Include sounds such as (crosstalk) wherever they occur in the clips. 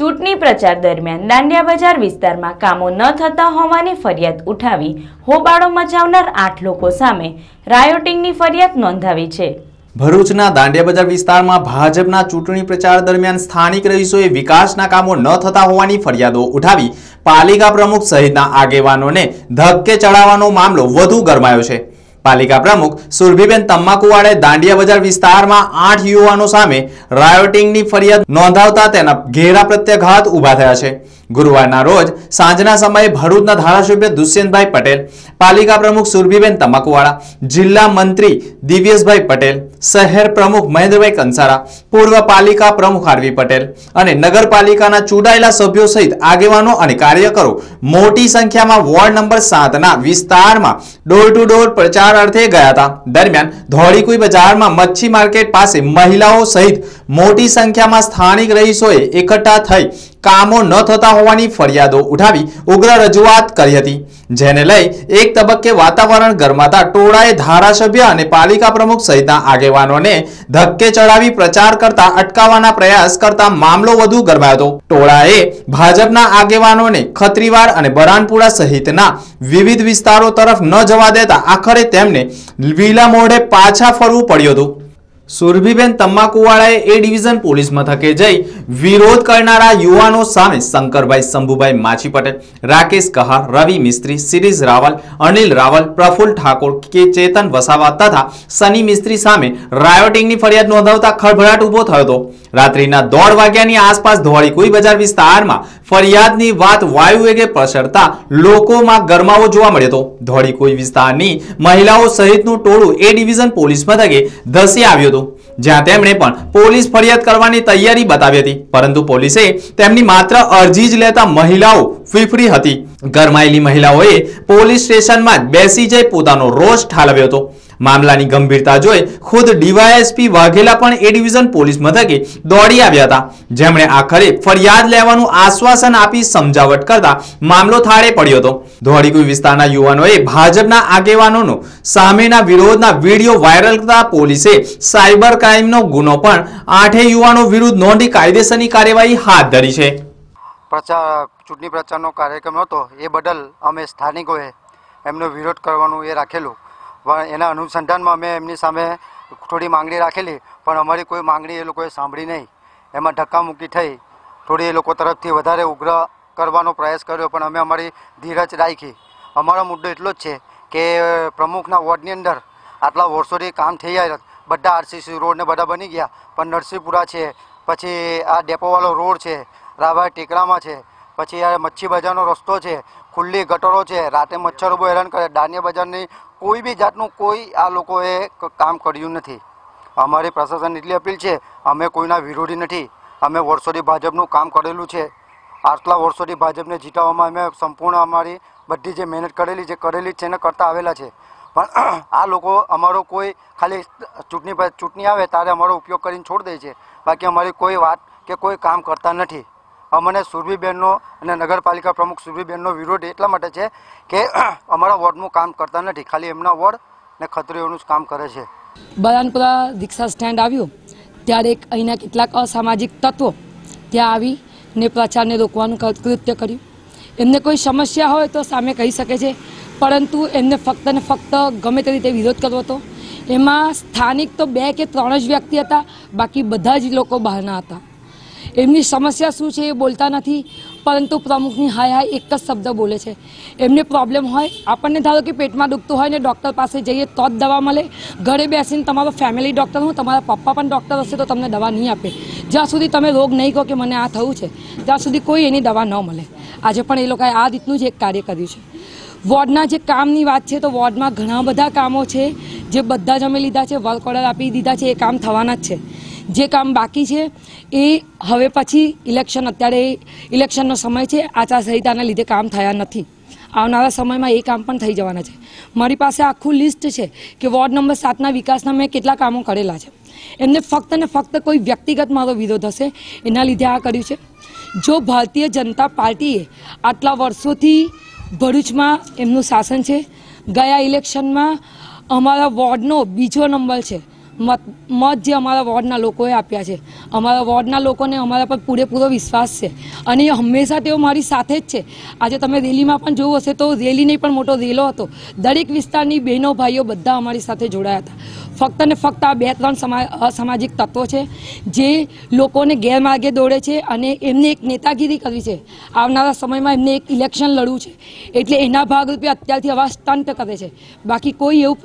ચૂંટણી પ્રચાર દરમિયાન દાંડિયા બજાર વિસ્તારમાં કામો ન થતા હોવાની ફરિયાદ ઉઠાવી હોબાળો મચાવનાર આઠ લોકો સામે રાયોટિંગની ફરિયાદ નોંધાવી છે. ભરૂચના દાંડિયા બજાર વિસ્તારમાં ભાજપના ચૂંટણી પ્રચાર દરમિયાન સ્થાનિક રહીશોએ વિકાસના કામો ન થતા હોવાની ફરિયાદો ઉઠાવી પાલિકા પ્રમુખ સહિતના આગેવાનોને ધક્કે ચડાવવાનો મામલો વધુ ગરમાયો છે. પાલિકા પ્રમુખ સુરભીબેન તમ્માકુવાળે દાંડિયા બજાર વિસ્તારમાં આઠ યુવાનો સામે રાયોટિંગની ફરિયાદ નોંધાવતા તેના ઘેરા પ્રત્યાઘાત ઊભા થયા છે. ગુરુવારના રોજ સાંજના સમયે ભરૂચના ધારાસભ્ય દુષ્યંતભાઈ પટેલ, પાલિકા પ્રમુખ સુરભીબેન તમાકુવાળા, જિલ્લા મંત્રી દિવ્યેશભાઈ પટેલ, શહેર પ્રમુખ મહેન્દ્રભાઈ કંસારા, પૂર્વ પાલિકા પ્રમુખ આરવી પટેલ અને નગરપાલિકાના ચૂંટાયેલા સભ્યો સહિત આગેવાનો અને કાર્યકરો મોટી સંખ્યામાં વોર્ડ નંબર સાતના વિસ્તારમાં ડોર ટુ ડોર પ્રચાર અર્થે ગયા હતા. દરમિયાન ધોળીકુઈ બજારમાં મચ્છી માર્કેટ પાસે મહિલાઓ સહિત મોટી સંખ્યામાં સ્થાનિક રહીશોએ એકઠા થઈ કામો ન થતા હોવાની ફરિયાદો ઉઠાવી ઉગ્ર રજૂઆત કરી હતી. જેને લઈ એક તબક્કે વાતાવરણ ગરમાતા ટોળાએ ધારાસભ્ય અને પાલિકા પ્રમુખ સહિતના આગેવાનોને ધક્કે ચડાવી પ્રચાર કરતા અટકાવવાના પ્રયાસ કરતા મામલો વધુ ગરમાયો હતો. ટોળાએ ભાજપના આગેવાનોને ખત્રીવાર અને બરાનપુરા સહિતના વિવિધ વિસ્તારો તરફ ન જવા દેતા આખરે તેમને વિલા મોઢે પાછા ફરવું પડ્યું હતું. સુરભીબેન તમ્માકુવાળાએ એ ડિવિઝન પોલીસ મથકે જઈ વિરોધ કરનારા યુવાનો સામે શંકરભાઈ શંભુભાઈ માછી પટેલ, રાકેશ કહાર, રવિ મિસ્ત્રી સિરીઝ રાવલ, અનિલ રાવલ, પ્રફુલ્લ ઠાકોર કે ચેતન વસાવા તથા સની મિસ્ત્રી સામે રાયોટિંગની ફરિયાદ નોંધાવતા ખળભળાટ ઊભો થયો હતો. રાત્રિના દોઢ વાગ્યાની આસપાસ ધોળીકુઈ બજાર વિસ્તારમાં ફરિયાદની વાત વાયુ વેગે પ્રસરતા લોકોમાં ગરમાવો જોવા મળ્યો હતો. ધોળીકુઈ વિસ્તારની મહિલાઓ સહિતનું ટોળું એ ડિવિઝન પોલીસ મથકે ધસી આવ્યું હતું. જ્યાં તેમણે પણ પોલીસ ફરિયાદ કરવાની તૈયારી બતાવી હતી. પરંતુ પોલીસે તેમની માત્ર અરજી જ લેતા મહિલાઓ ફીફરી હતી. ગરમાયેલી મહિલાઓએ પોલીસ સ્ટેશનમાં બેસી જઈ પોતાનો રોષ ઠાલવ્યો હતો. મામલાની ગંભીરતા જોઈ ખુદ ડીવાયએસપી વાઘેલા પણ એ ડિવિઝન પોલીસ મથકે દોડી આવ્યા હતા. જેમણે આખરે ફરિયાદ લેવાનું આશ્વાસન આપી સમજાવટ કરતા મામલો થાળે પડ્યો હતો. ધોળીકુઈ વિસ્તારના યુવાનોએ ભાજપના આગેવાનોનો સામેના વિરોધના વીડિયો વાયરલ કરતા પોલીસે સાયબર ક્રાઇમનો ગુનો પણ આઠે યુવાનો વિરુદ્ધ નોંધી કાયદેસરની કાર્યવાહી હાથ ધરી છે. પ્રચાર, ચૂંટણી પ્રચારનો કાર્યક્રમ હતો. એ બદલ અમે સ્થાનિકોએ એમનો વિરોધ કરવાનું એ રાખેલું. પણ એના અનુસંધાનમાં અમે એમની સામે થોડી માંગણી રાખેલી, પણ અમારી કોઈ માંગણી એ લોકોએ સાંભળી નહીં. એમાં ધક્કામુક્કી થઈ. થોડી એ લોકો તરફથી વધારે ઉગ્ર કરવાનો પ્રયાસ કર્યો, પણ અમે અમારી ધીરજ રાખી. અમારો મુદ્દો એટલો જ છે કે પ્રમુખના વોર્ડની અંદર આટલા વર્ષોથી કામ થઈ ગયા બધા આરસીસી રોડને બધા બની ગયા, પણ નરસિંહપુરા છે, પછી આ ડેપોવાળો રોડ છે, રાભાઈ ટેકરામાં છે, પછી આ મચ્છી બજારનો રસ્તો છે, ખુલ્લી ગટરો છે, રાતે મચ્છરો બહુ હેરાન કરે, દાનિયા બજારની કોઈ બી જાતનું કોઈ આ લોકોએ કામ કર્યું નથી. અમારી પ્રશાસન એટલી અપીલ છે, અમે કોઈના વિરોધી નથી. અમે વર્ષોથી ભાજપનું કામ કરેલું છે. આટલા વર્ષોથી ભાજપને જીતાવવામાં અમે સંપૂર્ણ અમારી બધી જે મહેનત કરેલી છે કરેલી છે એને કરતા આવેલા છે. પણ (clears throat) આ લોકો અમારો કોઈ ખાલી ચૂંટણી ચૂંટણી આવે ત્યારે અમારો ઉપયોગ કરીને છોડી દે છે. બાકી અમારી કોઈ વાત કે કોઈ કામ કરતા નથી. અમને સુરભીબેનનો અને નગરપાલિકા પ્રમુખ સુરભીબેનનો વિરોધ એટલા માટે છે કે (clears throat) અમારા વોર્ડનું કામ કરતા નથી. ખાલી એમના વોર્ડ ને ખત્રીઓનું જ કામ કરે છે. બરાનપુરા દીક્ષા સ્ટેન્ડ આવ્યું ત્યારે અહીંના કેટલાક અસામાજિક તત્વો ત્યાં આવી ને પ્રચારને રોકવાનું કૃત્ય કર્યું. એમને કોઈ સમસ્યા હોય તો સામે કહી શકે છે, પરંતુ એમને ફક્ત ને ફક્ત ગમે તે રીતે વિરોધ કરવો હતો. એમાં સ્થાનિક તો બે કે ત્રણ જ વ્યક્તિ હતા, બાકી બધા જ લોકો બહારના હતા. એમની સમસ્યા શું છે એ બોલતા નથી, પરંતુ પ્રમુખની હાય હાય એક જ શબ્દ બોલે છે. એમને પ્રોબ્લેમ હોય, આપણને ધારો કે પેટમાં દુખતું હોય ને ડૉક્ટર પાસે જઈએ તો જ દવા મળે. ઘરે બેસીને તમારો ફેમિલી ડૉક્ટર હું, તમારા પપ્પા પણ ડૉક્ટર હશે તો તમને દવા નહીં આપે. જ્યાં સુધી તમે રોગ નહીં કહો કે મને આ થયું છે, ત્યાં સુધી કોઈ એની દવા ન મળે. આજે પણ એ લોકોએ આ રીતનું જ એક કાર્ય કર્યું છે. વોર્ડના જે કામની વાત છે તો વોર્ડમાં ઘણા બધા કામો છે, જે બધા જ અમે લીધા છે વર્ક ઓર્ડર આપી દીધા છે, એ કામ થવાના જ છે. જે કામ બાકી છે એ હવે પછી ઇલેક્શન અત્યારે ઇલેક્શનનો સમય છે. આચારસંહિતાના લીધે કામ થયા નથી. આવનારા સમયમાં એ કામ પણ થઈ જવાના છે. મારી પાસે આખું લિસ્ટ છે કે વોર્ડ નંબર સાતના વિકાસના મેં કેટલા કામો કરેલા છે. એમને ફક્ત ને ફક્ત કોઈ વ્યક્તિગત મારો વિરોધ હશે. એના લીધે આ કર્યું છે. જો ભારતીય જનતા પાર્ટીએ આટલા વર્ષોથી ભરૂચમાં એમનું શાસન છે, ગયા ઇલેક્શનમાં અમારા વોર્ડનો બીજો નંબર છે મત મત જે અમારા વોર્ડના લોકોએ આપ્યા છે. અમારા વોર્ડના લોકોને અમારા પર પૂરેપૂરો વિશ્વાસ છે. અને એ હંમેશા તેઓ મારી સાથે જ છે. આજે તમે રેલીમાં પણ જોયું હશે તો રેલીને પણ મોટો રેલો હતો. દરેક વિસ્તારની બહેનો, ભાઈઓ બધા અમારી સાથે જોડાયા હતા. ફક્ત ને ફક્ત આ બે ત્રણ સમા, અસામાજિક તત્વો છે, જે લોકોને ગેરમાર્ગે દોડે છે અને એમને એક નેતાગીરી કરવી છે. આવનારા સમયમાં એમને એક ઇલેક્શન લડવું છે. એટલે એના ભાગરૂપે અત્યારથી આવા સ્ટન્ટ કરે છે. બાકી કોઈ એવું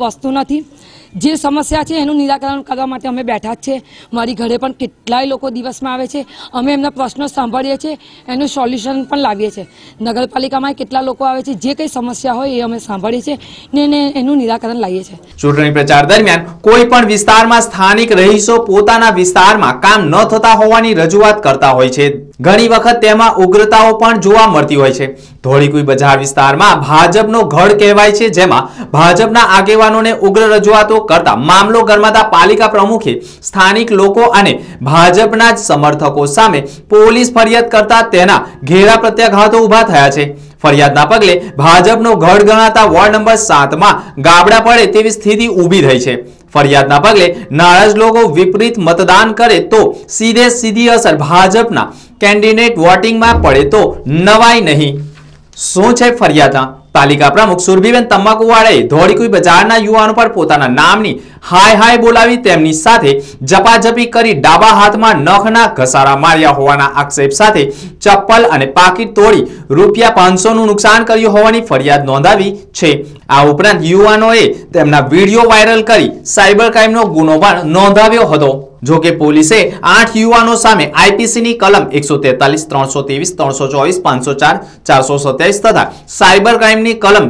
વસ્તુ નથી. જે સમસ્યા છે એનું નિરાકરણ કરવા માટે અમે બેઠા જ છે. મારી ઘરે પણ કેટલાય લોકો દિવસમાં આવે છે. અમે એમના પ્રશ્નો સાંભળીએ છીએ એનું સોલ્યુશન પણ લાવીએ છીએ નગરપાલિકામાં કેટલા લોકો આવે છે, જે કંઈ સમસ્યા હોય એ અમે સાંભળીએ છીએ ને એનું નિરાકરણ લાવીએ છીએ ચૂંટણી પ્રચાર દરમિયાન કોઈ પણ વિસ્તારમાં સ્થાનિક રહીશો પોતાના વિસ્તારમાં કામ ન થતા હોવાની રજૂઆત કરતા હોય છે. ઘણી વખત તેમાં ઉગ્રતાઓ પણ જોવા મળતી હોય છે. ધોળીકુઈ બજાર વિસ્તારમાં ભાજપનો ગઢ કહેવાય છે, જેમાં ભાજપના આગેવાનોને ઉગ્ર રજૂઆતો કરતા મામલો ગરમાતા પાલિકા પ્રમુખે સ્થાનિક લોકો અને ભાજપના જ સમર્થકો સામે પોલીસ ફરિયાદ કરતા તેના ઘેરા પ્રત્યાઘાતો ઊભા થયા છે. ફરિયાદના પગલે ભાજપનો ગઢ ગણાતા વોર્ડ નંબર સાતમાં ગાબડા પડે તેવી સ્થિતિ ઊભી થઈ છે. ફરિયાદના પગલે નારાજ લોકો વિપરીત મતદાન કરે તો સીધે સીધી અસર ભાજપના કેન્ડિડેટ વોટિંગમાં પડે તો નવાય નહીં. શું છે ફરિયાદના? પાલિકા પ્રમુખ સુરભીબેન તમાકુવાળાએ ધોળીકુઈ બજારના યુવાનો પર પોતાના નામની હાય હાય બોલાવી તેમની સાથે જપાજપી કરી ડાબા હાથમાં નખના ઘસારા માર્યા હોવાના આક્ષેપ સાથે ચપ્પલ અને પાકીટ તોડી રૂપિયા પાંચસોનું નુકસાન કર્યું હોવાની ફરિયાદ નોંધાવી છે. આ ઉપરાંત યુવાનોએ તેમના વીડિયો વાયરલ કરી સાયબર ક્રાઇમનો ગુનો પણ નોંધાવ્યો હતો. જો કે પોલીસે આઠ યુવાનો સામે આઈપીસીની કલમ એકસો તેતાલીસ, ત્રણસો ત્રેવીસ, ત્રણસો ચોવીસ, પાંચસો ચાર, ચારસો સત્યાવીસ તથા સાયબર ક્રાઇમની કલમ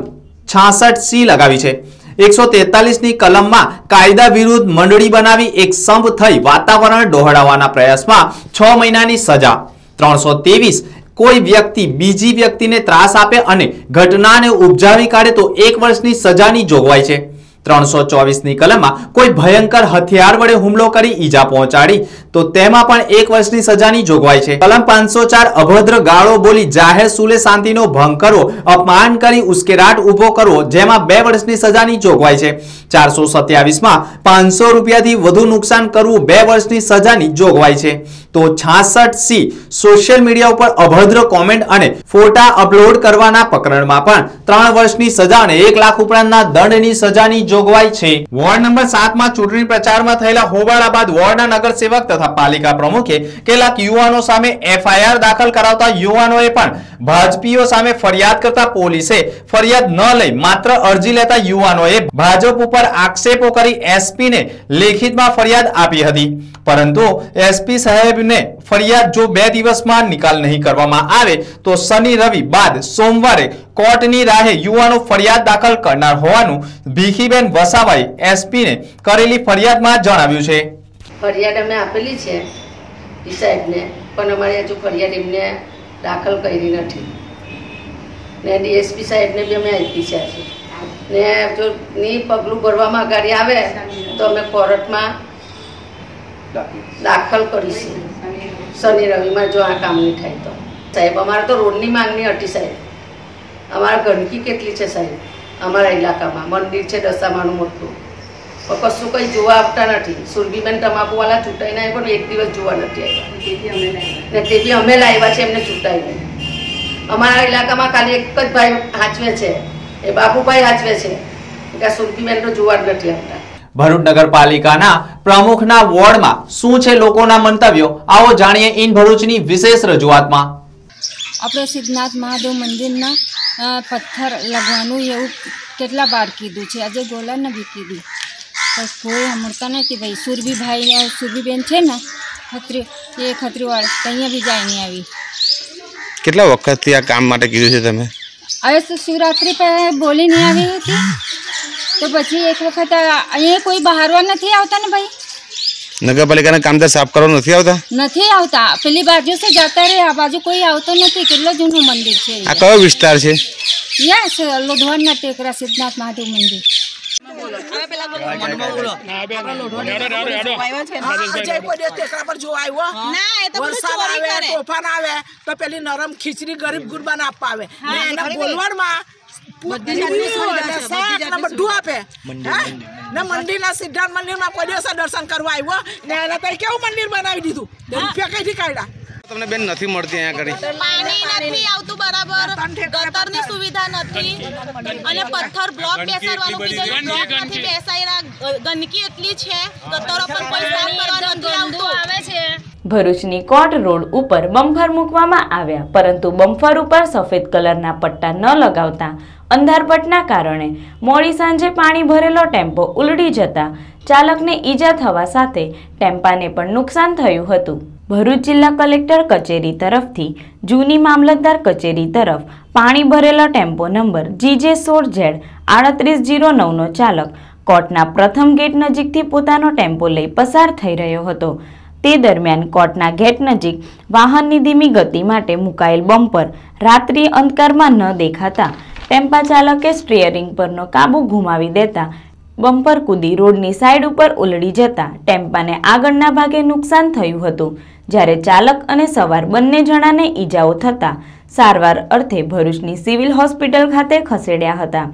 છાસઠ સી લગાવી છે. એકસો તેતાલીસની કલમમાં કાયદા વિરુદ્ધ મંડળી બનાવી એક સંપ થઈ વાતાવરણ ડહોળાવવાના પ્રયાસમાં છ મહિનાની સજા. ત્રણસો ત્રેવીસ, કોઈ વ્યક્તિ બીજી વ્યક્તિને ત્રાસ આપે અને ઘટનાને ઉપજાવી કાઢે તો એક વર્ષની સજાની જોગવાઈ છે. ત્રણસો ચોવીસની કલમમાં કોઈ ભયંકર હથિયાર વડે હુમલો કરી ઈજા પહોંચાડી, તો તેમાં પણ એક વર્ષની સજાની જોગવાઈ છે. કલમ પાંચસો અભદ્ર ગાળો બોલી જાહેર સુલે શાંતિનો ભંગ કરવો, અપમાન કરી ઉશ્કેરાટ ઊભો કરવો, જેમાં બે વર્ષની સજાની જોગવાઈ છે. ચારસો સત્યાવીસમાં પાંચસો રૂપિયાથી વધુ નુકસાન કરવું બે વર્ષની સજાની જોગવાઈ છે. તો છાસઠ સી સોશિયલ મીડિયા ઉપર અભદ્ર કોમેન્ટ અને ફોટા અપલોડ કરવાના પ્રકરણમાં પણ ત્રણ વર્ષની સજા અને એક લાખ ઉપરાંતના દંડની સજાની જોગવાઈ છે. વોર્ડ નંબર સાતમાં ચૂંટણી પ્રચારમાં થયેલા હોબાળા બાદ વોર્ડના નગરસેવક તથા પાલિકા પ્રમુખે કેટલાક યુવાનો સામે એફઆઈઆર દાખલ કરાવતા યુવાનોએ પણ ભાજપીઓ સામે ફરિયાદ કરતા પોલીસે ફરિયાદ ન લઈ માત્ર અરજી લેતા યુવાનોએ ભાજપ ઉપર આક્ષેપો કરી એસપીને લેખિતમાં ફરિયાદ આપી હતી. પરંતુ એસપી સાહેબને ફરિયાદ જો બે દિવસમાં નિકાલ નહીં કરવામાં આવે, તો શનિ રવિ બાદ સોમવારે કોર્ટની રાહે યુવાનો ફરિયાદ દાખલ કરનાર હોવાનું ભીખીબેન વસાવાએ એસપીને કરેલી ફરિયાદમાં જણાવ્યું છે. ફરિયાદ અમે આપેલી છે ઈ સાહેબને, પણ અમારે હજુ ફરિયાદ એમને દાખલ કરી નથી. ને ડીએસપી સાહેબને બી અમે આપી છે. ને જો ની પગલું ભરવામાં ગાડી આવે, તો અમે કોર્ટમાં દાખલ. કરીશું. શનિ રવિમાં જો આ કામ નહીં થાય તો. સાહેબ અમારે તો રોડની માંગણી હતી સાહેબ. અમારા ગંદકી કેટલી છે સાહેબ? અમારા ઇલાકામાં. મંદિર છે દશામાનું મોટું. પણ કશું કંઈ જોવા આપતા નથી. સુરભીબેન તમાકુવાલા ચૂંટાઈને આવ્યા પણ એક દિવસ જોવા નથી આવ્યા. ને તે બી અમે લાવ્યા છે એમને ચૂંટાઈને. અમારા ઇલાકામાં ખાલી એક જ ભાઈ હાચવે છે. એ બાપુભાઈ હાચવે છે. કે આ સુરભીબેન તો જોવા જ નથી આવતા. ભરૂચ નગરપાલિકાના પ્રમુખના વોર્ડમાં શું છે લોકોના મંતવ્યો? આવો જાણીએ ઇન ભરૂચની વિશેષ રજૂઆતમાં. આપણે સિદ્ધનાથ મહાદેવ મંદિરના પથ્થર લગવાનું એવું કેટલા બાર કીધું છે? આજે ગોલાને બી કીધું. બસ કોઈ સાંભળતા નથી ભાઈ સુરભીભાઈ સુરભીબેન છે ને ખત્રી એ ખત્રીવાળ ત્યાં બી જાય નહીં આવી. કેટલા વખતથી આ કામ માટે કીધું છે તમે? હવે શિવરાત્રિ પર બોલી નહીં આવી હતી. તો પછી એક વખત અહીંયા કોઈ બહારવા નથી આવતા ને ભાઈ? નગરપાલિકાના કામ તો સાફ કરવા નથી આવતા? નથી આવતા. પેલી બાજુ છે જતા રહે? આ બાજુ કોઈ આવતો નથી. કેટલો જૂનું મંદિર છે આ કયો વિસ્તાર છે? યસ લોધવાના ટેકરા સિદ્ધનાથ મહાદેવ મંદિર. અજય કોઈ દિવસ ટેકરા પર જો આવ્યો વરસાદ આવે તોફાન આવે તો પેલી નરમ ખીચડી ગરીબ ગુરબાન આપવા આવે. બોલવાડમાં બધું આપે. ને મંદિરના સિદ્ધાર્થ મંદિરમાં કોઈ દિવસે દર્શન કરવા આવ્યો ને એને તો કેવું મંદિર બનાવી દીધું? રૂપિયા કઈથી કાઢ્યા. તમને બેન નથી મળતી અહીંયા આગળ પાણી નથી આવતું બરાબર. ગટરની સુવિધા નથી. અને પથ્થર બ્લોક બેસાડવાનું બ્લોક નથી ગંદકી. એટલી છે ગટરો પર કોઈ સાફ કરવા નથી આવતું. આવે છે. ભરૂચની કોટ રોડ ઉપર બમ્ફર મૂકવામાં આવ્યા પરંતુ બમ્ફર ઉપર સફેદ કલરના પટ્ટા ન લગાવતા અંધારપટના કારણે મોડી સાંજે પાણી ભરેલો ટેમ્પો ઉલડી જતા ચાલકને ઈજા થવા સાથે ટેમ્પાને પણ નુકસાન થયું હતું. ભરૂચ જિલ્લા કલેક્ટર કચેરી તરફથી જૂની મામલતદાર કચેરી તરફ પાણી ભરેલો ટેમ્પો નંબર જીજે સોળ ઝેડ આડત્રીસ જીરો નવનો ચાલક કોર્ટના પ્રથમ ગેટ નજીકથી પોતાનો ટેમ્પો લઈ પસાર થઈ રહ્યો હતો. તે દરમિયાન કોર્ટના ગેટ નજીક વાહનની ધીમી ગતિ માટે મુકાયેલ બમ્પર રાત્રિ અંધકારમાં ન દેખાતા ટેમ્પા ચાલકે સ્ટીયરિંગ પરનો કાબુ ગુમાવી દેતા. બમ્પર કૂદી રોડની સાઈડ ઉપર ઉલડી જતા ટેમ્પાને આગળના ભાગે નુકસાન થયું હતું. જ્યારે ચાલક અને સવાર બંને જણાને ઈજાઓ થતા સારવાર અર્થે ભરૂચની સિવિલ હોસ્પિટલ ખાતે ખસેડ્યા હતા.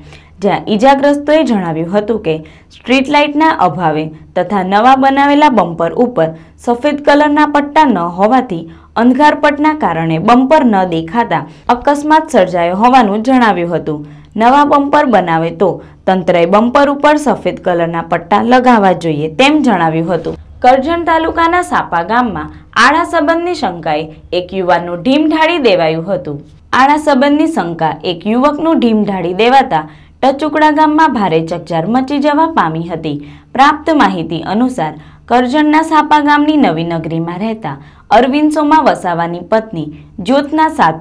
જ્યાં ઈજાગ્રસ્તોએ જણાવ્યું હતું કે સ્ટ્રીટ લાઇટના અભાવે તથા નવા બનાવેલા બમ્પર ઉપર સફેદ કલરના પટ્ટા ન હોવાથી અંધકારપટના કારણે બમ્પર ન દેખાતા અકસ્માત સર્જાયો હોવાનું જણાવ્યું હતું. નવા બમ્પર બનાવે તો તંત્રએ બમ્પર ઉપર સફેદ કલરના પટ્ટા લગાવવા જોઈએ તેમ જણાવ્યું હતું. કરજણ તાલુકાના સાપા ગામમાં આડા સંબંધની શંકાએ એક યુવાનનું ઢીમ ઢાળી દેવાયું હતું. આડા સંબંધની શંકા એક યુવકનું ઢીમ ઢાળી દેવાતા ટચુકડા ગામમાં ભારે ચકચાર મચી જવા પામી હતી. પ્રાપ્ત માહિતી અનુસાર કરજણના સાપા ગામની નવી નગરીમાં રહેતા અરવિંદ સોમા વસાવાની પત્ની જ્યોતના સાથ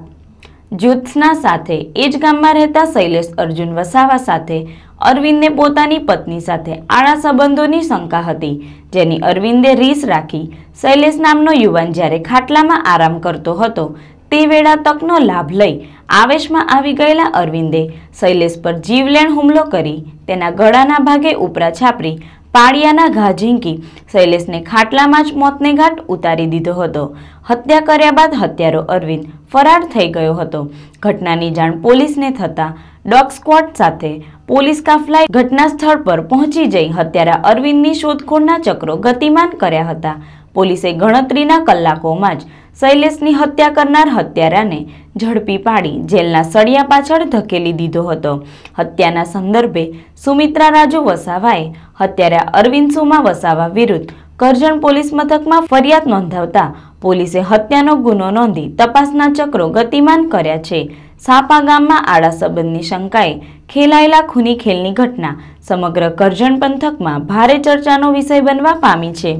જ્યોત્સના સાથે એ જ ગામમાં રહેતા શૈલેષ અર્જુન વસાવા સાથે અરવિંદને પોતાની પત્ની સાથે આણા સંબંધોની શંકા હતી, જેની અરવિંદે રીસ રાખી શૈલેષ નામનો યુવાન જ્યારે ખાટલામાં આરામ કરતો હતો, તે વેળા તકનો લાભ લઈ આવેશમાં આવી ગયેલા અરવિંદે શૈલેષ પર જીવલેણ હુમલો કરી તેના ગળાના ભાગે ઉપરા છાપરી પાળિયાના ઘા ઝીંકી શૈલેષને ખાટલામાં જ મોતને ઘાટ ઉતારી દીધો હતો. હત્યા કર્યા બાદ હત્યારો અરવિંદ ફરાર થઈ ગયો હતો. ઘટનાની જાણ પોલીસને થતાં ડોગ સ્ક્વોડ સાથે પોલીસ કાફલાએ ઘટના સ્થળ પર પહોંચી જઈ હત્યારા અરવિંદની શોધખોળના ચક્રો ગતિમાન કર્યા હતા. પોલીસે ગણતરીના કલાકોમાં જ શૈલેષની હત્યા કરનાર હત્યારાને ઝડપી પાડી જેલના સળિયા પાછળ ધકેલી દીધો હતો. હત્યાના સંદર્ભે સુમિત્રા રાજુ વસાવાએ હત્યારા અરવિંદ સુમા વસાવા વિરુદ્ધ કરજણ પોલીસ મથકમાં ફરિયાદ નોંધાવતા પોલીસે હત્યાનો ગુનો નોંધી તપાસના ચક્રો ગતિમાન કર્યા છે. સાપા ગામમાં આડા સંબંધની શંકાએ ખેલાયેલા ખૂની ખેલની ઘટના સમગ્ર કરજણ પંથકમાં ભારે ચર્ચાનો વિષય બનવા પામી છે.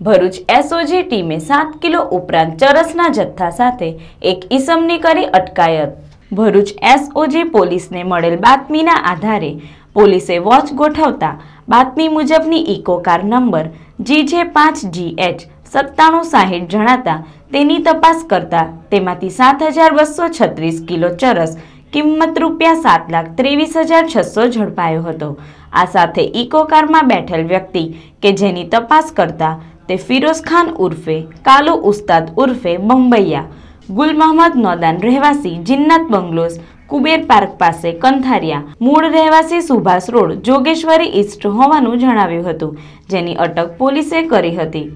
ભરૂચ એસઓજી ટીમે સાત કિલો ઉપરાંત ચરસના જથ્થા સાથે એક ઈસમની કરી અટકાયત. ભરૂચ એસઓજી પોલીસને મળેલ બાતમીના આધારે પોલીસે વોચ ગોઠવતા બાતમી મુજબની ઇકો કાર નંબર જીજે પાંચ જીએચ સત્તાણું સાહીઠ જણાતા તેની તપાસ કરતા તેમાંથી સાત હજાર બસો છત્રીસ કિલો ચરસ કિંમત રૂપિયા સાત લાખ ત્રેવીસ હજાર છસો ઝડપાયો હતો. આ સાથે ઇકો કારમાં બેઠેલ વ્યક્તિ કે જેની તપાસ કરતા તે ફિરોઝ ખાન ઉર્ફે, કાલુ ઉસ્તાદ ઉર્ફે, બંબૈયા, ગુલ મોહમ્મદ નોદાન રહેવાસી, જિન્નાત બંગલોસ કુબેર પાર્ક પાસે કંથારિયા, મૂળ રહેવાસી સુભાષ રોડ, જોગેશ્વરી ઈસ્ટ હોવાનું જણાવ્યું હતું, જેની અટક પોલીસે કરી હતી.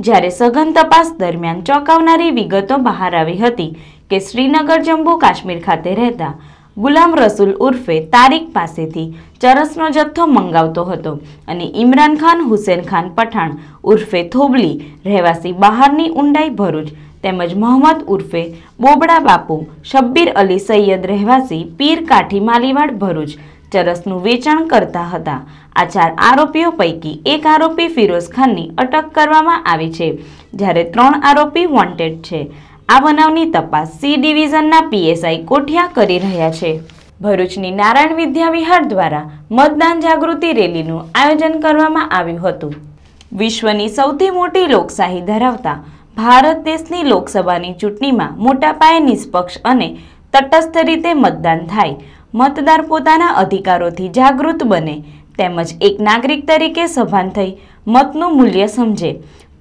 જ્યારે સઘન તપાસ દરમિયાન ચોંકાવનારી વિગતો બહાર આવી હતી કે શ્રીનગર જમ્મુ કાશ્મીર ખાતે રહેતા ગુલામ રસૂલ ઉર્ફે તારીક પાસેથી ચરસનો જથ્થો મંગાવતો હતો અને ઇમરાન ખાન, હુસેન ખાન પઠાણ ઉર્ફે થોબલી, રહેવાસી બહારની ઊંડાઈ ભરૂચ તેમજ મોહમ્મદ ઉર્ફે બોબડા બાપુ, શબ્બીર અલી સૈયદ રહેવાસી પીર કાઠી માલીવાડ ભરૂચ ચરસનું વેચાણ કરતા હતા. આ ચાર આરોપીઓ પૈકી એક આરોપી ફિરોઝ ખાનની અટક કરવામાં આવી છે, જ્યારે ત્રણ આરોપી વોન્ટેડ છે. આ બનાવની તપાસ સી ડિવિઝનના પીએસઆઈ કોઠિયા કરી રહ્યા છે. ભરૂચની નારાયણ વિદ્યા વિહાર દ્વારા મતદાન જાગૃતિ રેલીનું આયોજન કરવામાં આવ્યું હતું. વિશ્વની સૌથી મોટી લોકશાહી ધરાવતા ભારત દેશની લોકસભાની ચૂંટણીમાં મોટા પાયે નિષ્પક્ષ અને તટસ્થ રીતે મતદાન થાય, મતદાર પોતાના અધિકારોથી જાગૃત બને, તેમજ એક નાગરિક તરીકે સભાન થઈ મતનું મૂલ્ય સમજે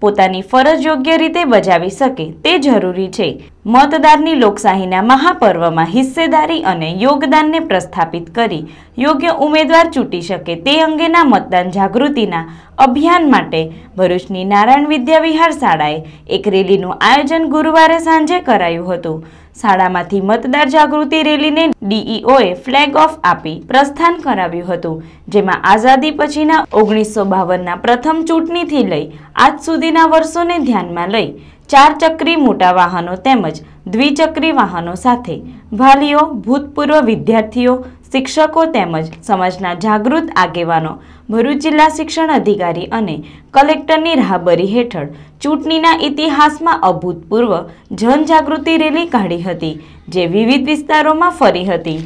પોતાની ફરજ યોગ્ય રીતે બજાવી શકે તે જરૂરી છે. મતદારની લોકશાહીના મહાપર્વમાં હિસ્સેદારી અને યોગદાનને પ્રસ્થાપિત કરી યોગ્ય ઉમેદવાર ચૂંટી શકે તે અંગેના મતદાન જાગૃતિના અભિયાન માટે ભરૂચની નારાયણ વિદ્યા વિહાર શાળાએ એક રેલીનું આયોજન ગુરુવારે સાંજે કરાયું હતું. શાળામાંથી મતદાર જાગૃતિ રેલીને ડીઈઓએ ફ્લેગ ઓફ આપી પ્રસ્થાન કરાવ્યું હતું, જેમાં આઝાદી પછીના ઓગણીસો બાવનના પ્રથમ ચૂંટણીથી લઈ આજ સુધીના વર્ષોને ધ્યાનમાં લઈ ચાર ચક્રી મોટા વાહનો તેમજ દ્વિચક્રી વાહનો સાથે. વાલીઓ, ભૂતપૂર્વ વિદ્યાર્થીઓ, શિક્ષકો તેમજ સમાજના જાગૃત આગેવાનો, ભરૂચ જિલ્લા શિક્ષણ અધિકારી અને કલેક્ટરની રાહબરી હેઠળ ચૂંટણીના ઇતિહાસમાં અભૂતપૂર્વ જનજાગૃતિ રેલી કાઢી હતી, જે વિવિધ વિસ્તારોમાં ફરી હતી.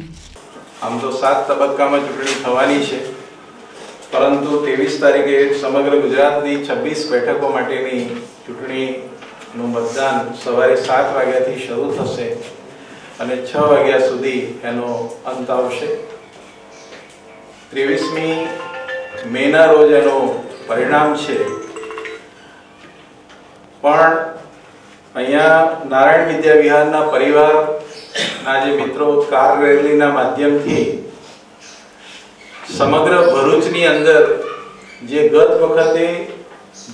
આમ તો સાત તબક્કામાં ચૂંટણી થવાની છે. પરંતુ ત્રેવીસ તારીખે સમગ્ર ગુજરાતની છવ્વીસ બેઠકો માટેની ચૂંટણીનું મતદાન સવારે સાત વાગ્યાથી શરૂ થશે અને છ વાગ્યા સુધી એનો અંત આવશે. ત્રેવીસમી મેના રોજ એનું પરિણામ છે. પણ અહીંયા નારાયણ વિદ્યા વિહારના પરિવારના જે મિત્રો કાર રેલીના માધ્યમથી સમગ્ર ભરૂચની અંદર જે ગત વખતે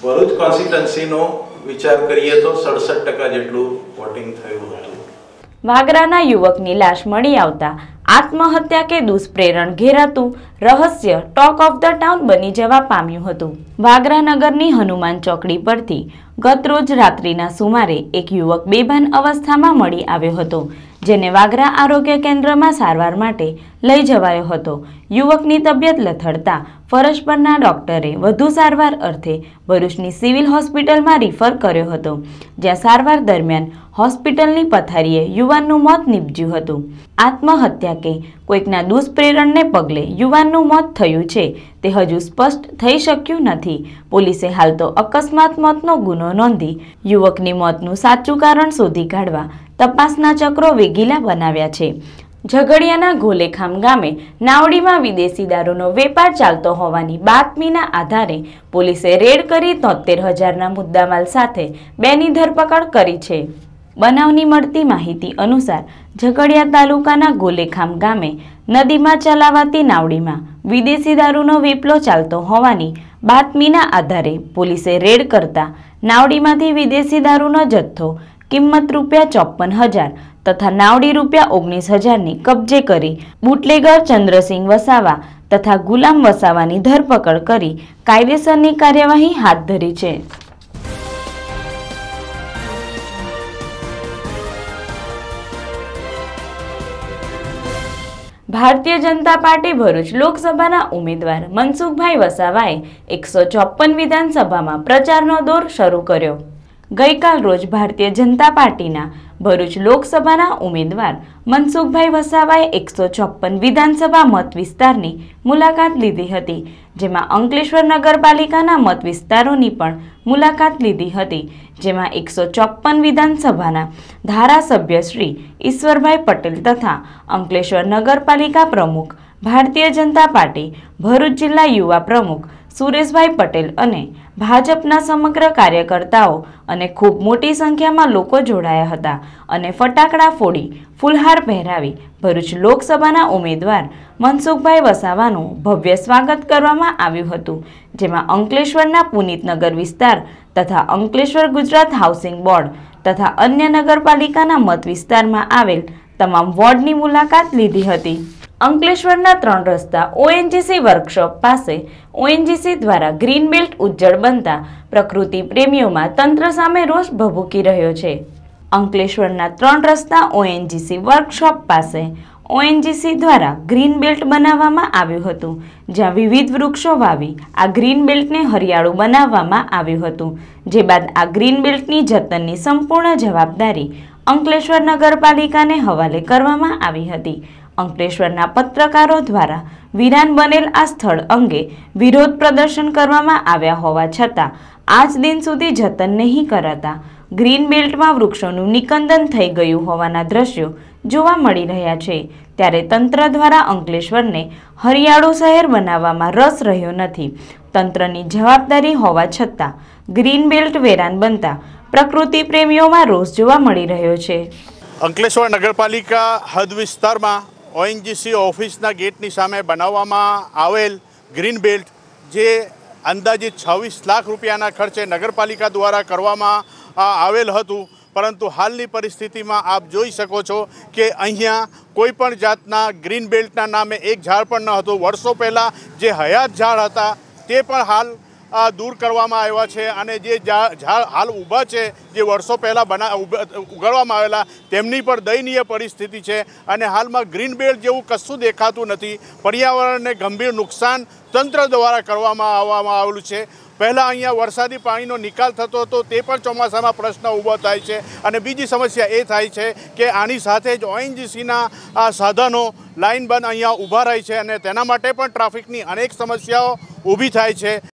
ભરૂચ કોન્સ્ટિટ્યુન્સીનો વિચાર કરીએ તો સડસઠ ટકા જેટલું વોટિંગ થયું હતું. વાગરાના યુવકની લાશ મળી આવતા આત્મહત્યા કે દુષ્પ્રેરણ ઘેરાતું રહસ્ય ટોક ઓફ ધ ટાઉન બની જવા પામ્યું હતું. વાગરા નગરની હનુમાન ચોકડી પરથી ગતરોજ રાત્રિના સુમારે એક યુવક બેભાન અવસ્થામાં મળી આવ્યો હતો. જેને વાગરા આરોગ્ય કેન્દ્રમાં સારવાર માટે લઈ જવાયો હતો. યુવકની તબિયત લથડતા ફરજ પરના ડોક્ટરે વધુ સારવાર અર્થે ભરૂચની સિવિલ હોસ્પિટલમાં રિફર કર્યો હતો, જ્યાં સારવાર દરમિયાન હોસ્પિટલની પથારીએ યુવાનનું મોત નીપજ્યું હતું. આત્મહત્યા કે કોઈકના દુષ્પ્રેરણને પગલે યુવાનનું મોત થયું છે, તે હજુ સ્પષ્ટ થઈ શક્યું નથી. પોલીસે હાલ તો અકસ્માત મોતનો ગુનો નોંધી યુવકની મોતનું સાચું કારણ શોધી કાઢવા તપાસના ચક્રો વેગીલા બનાવ્યા છે. ઝઘડિયાના ઘોલેખામ ગામે નાવડીમાં વિદેશી દારૂનો વેપાર ચાલતો હોવાની બાતમીના આધારે પોલીસે રેડ કરી તોતેર હજારના મુદ્દામાલ સાથે બેની ધરપકડ કરી છે. બનાવની મળતી માહિતી અનુસાર ઝઘડિયા તાલુકાના ગોલેખામ ગામે નદીમાં ચલાવાતી નાવડીમાં વિદેશી દારૂનો વેપલો ચાલતો હોવાની બાતમીના આધારે પોલીસે રેડ કરતા નાવડીમાંથી વિદેશી દારૂનો જથ્થો કિંમત રૂપિયા ચોપન હજાર તથા નાવડી રૂપિયા ઓગણીસ હજારની કબજે કરી બુટલેગર ચંદ્રસિંહ વસાવા તથા ગુલામ વસાવાની ધરપકડ કરી કાયદેસરની કાર્યવાહી હાથ ધરી છે. ભારતીય જનતા પાર્ટી ભરૂચ લોકસભાના ઉમેદવાર મનસુખભાઈ વસાવાએ એકસો ચોપન વિધાનસભામાં પ્રચારનો દોર શરૂ કર્યો. ગઈકાલ રોજ ભારતીય જનતા પાર્ટીના ભરૂચ લોકસભાના ઉમેદવાર મનસુખભાઈ વસાવાએ એકસો ચોપન વિધાનસભા મત વિસ્તારની મુલાકાત લીધી હતી, જેમાં અંકલેશ્વર નગરપાલિકાના મત વિસ્તારોની પણ મુલાકાત લીધી હતી, જેમાં એકસો ચોપન વિધાનસભાના ધારાસભ્ય શ્રી ઈશ્વરભાઈ પટેલ તથા અંકલેશ્વર નગરપાલિકા પ્રમુખ ભારતીય જનતા પાર્ટી, ભરૂચ જિલ્લા યુવા પ્રમુખ સુરેશભાઈ પટેલ અને ભાજપના સમગ્ર કાર્યકર્તાઓ અને ખૂબ મોટી સંખ્યામાં લોકો જોડાયા હતા અને ફટાકડા ફોડી, ફૂલહાર પહેરાવી ભરૂચ લોકસભાના ઉમેદવાર મનસુખભાઈ વસાવાનું ભવ્ય સ્વાગત કરવામાં આવ્યું હતું, જેમાં અંકલેશ્વરના પુનિતનગર વિસ્તાર તથા અંકલેશ્વર ગુજરાત હાઉસિંગ બોર્ડ તથા અન્ય નગરપાલિકાના મત વિસ્તારમાં આવેલ તમામ વોર્ડની મુલાકાત લીધી હતી. અંકલેશ્વરના ત્રણ રસ્તા ઓએનજીસી વર્કશોપ પાસે ઓએનજીસી દ્વારા ગ્રીન બેલ્ટ ઉજ્જળ બનતા પ્રકૃતિ પ્રેમીઓમાં તંત્ર સામે રોષ ભભૂકી રહ્યો છે. અંકલેશ્વરના ત્રણ રસ્તા ઓએનજીસી વર્કશોપ પાસે ઓએનજીસી દ્વારા ગ્રીન બેલ્ટ બનાવવામાં આવ્યું હતું. જ્યાં વિવિધ વૃક્ષો વાવી આ ગ્રીન બેલ્ટને હરિયાળું બનાવવામાં આવ્યું હતું. જે બાદ આ ગ્રીન બેલ્ટની જતનની સંપૂર્ણ જવાબદારી અંકલેશ્વર નગરપાલિકાને હવાલે કરવામાં આવી હતી. અંકલેશ્વરના પત્રકારો દ્વારા વિરાન બનેલ આ સ્થળ અંગે વિરોધ પ્રદર્શન કરવામાં આવ્યા હોવા છતાં, આજ દિન સુધી જતન નહીં કરાતા ગ્રીન બેલ્ટમાં વૃક્ષોનું નિકંદન થઈ ગયું હોવાના દ્રશ્યો જોવા મળી રહ્યા છે. ત્યારે તંત્ર દ્વારા અંકલેશ્વરને હરિયાળું શહેર બનાવવામાં રસ રહ્યો નથી. તંત્રની જવાબદારી હોવા છતાં, ગ્રીન બેલ્ટ વેરાન બનતા પ્રકૃતિ પ્રેમીઓમાં રોષ જોવા મળી રહ્યો છે. અંકલેશ્વર નગરપાલિકા હદ વિસ્તારમાં ઓએનજીસી ઓફિસના ગેટની સામે બનાવવામાં આવેલ ગ્રીન બેલ્ટ, જે અંદાજિત છવ્વીસ લાખ રૂપિયાના ખર્ચે નગરપાલિકા દ્વારા કરવામાં આવેલ હતું. પરંતુ હાલની પરિસ્થિતિમાં આપ જોઈ શકો છો કે અહીંયા કોઈ પણ જાતના ગ્રીન બેલ્ટના નામે એક ઝાડ પણ ન હતું. વર્ષો પહેલાં જે હયાત ઝાડ હતા, તે પણ હાલ દૂર કરવામાં આવ્યા છે અને જે ઝાડ હાલ ઊભા છે, જે વર્ષો પહેલાં બના ઉગાડવામાં આવેલા, તેમની પણ દયનીય પરિસ્થિતિ છે અને હાલમાં ગ્રીન બેલ્ટ જેવું કશું દેખાતું નથી. પર્યાવરણને ગંભીર નુકસાન તંત્ર દ્વારા કરવામાં આવવામાં આવેલું છે. પહેલાં અહીંયા વરસાદી પાણીનો નિકાલ થતો હતો, તે પણ ચોમાસામાં પ્રશ્ન ઊભો થાય છે. અને બીજી સમસ્યા એ થાય છે કે આની સાથે જ ઓએનજીસીના આ સાધનો લાઇન બંધ અહીંયા ઊભા રહે છે અને તેના માટે પણ ટ્રાફિકની અનેક સમસ્યાઓ ઊભી થાય છે.